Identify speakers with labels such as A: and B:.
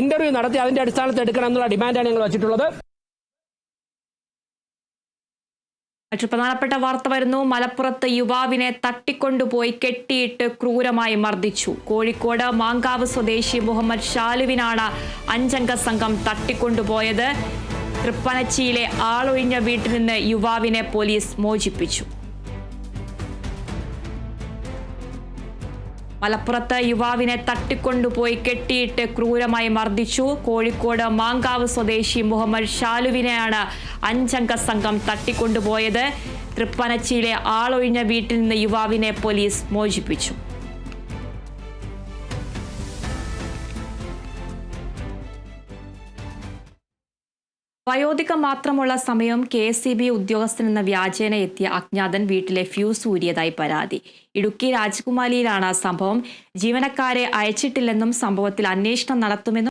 A: Interview നടത്തി അതിന്റെ അടിസ്ഥാനത്തിൽ എടുക്കണം എന്നുള്ള ഡിമാൻഡാണ് ഞങ്ങൾ വെച്ചിട്ടുള്ളത്.
B: പ്രധാനപ്പെട്ട വാർത്ത വരുന്നു. മലപ്പുറത്ത് യുവാവിനെ തട്ടിക്കൊണ്ടുപോയി കെട്ടിയിട്ട് ക്രൂരമായി മർദ്ദിച്ചു. കോഴിക്കോട് മാങ്കാവ് സ്വദേശി മുഹമ്മദ് ഷാലുവിനാണ് അഞ്ചംഗ സംഘം തട്ടിക്കൊണ്ടുപോയത്. തൃപ്പനച്ചിയിലെ ആളൊഴിഞ്ഞ വീട്ടിൽ നിന്ന് യുവാവിനെ പോലീസ് മോചിപ്പിച്ചു. മലപ്പുറത്ത് യുവാവിനെ തട്ടിക്കൊണ്ടുപോയി കെട്ടിയിട്ട് ക്രൂരമായി മർദ്ദിച്ചു. കോഴിക്കോട് മാങ്കാവ് സ്വദേശി മുഹമ്മദ് ഷാലുവിനെയാണ് അഞ്ചംഗ സംഘം തട്ടിക്കൊണ്ടുപോയത്. തൃപ്പനച്ചിയിലെ ആളൊഴിഞ്ഞ വീട്ടിൽ നിന്ന് യുവാവിനെ പോലീസ് മോചിപ്പിച്ചു. വയോധിക മാത്രമുള്ള സമയം കെ എസ് സി ബി ഉദ്യോഗസ്ഥൻ എന്ന വ്യാജേന എത്തിയ അജ്ഞാതൻ വീട്ടിലെ ഫ്യൂസ് ഊരിയതായി പരാതി. ഇടുക്കി രാജകുമാരിയിലാണ് സംഭവം. ജീവനക്കാരെ അയച്ചിട്ടില്ലെന്നും സംഭവത്തിൽ അന്വേഷണം നടത്തുമെന്നും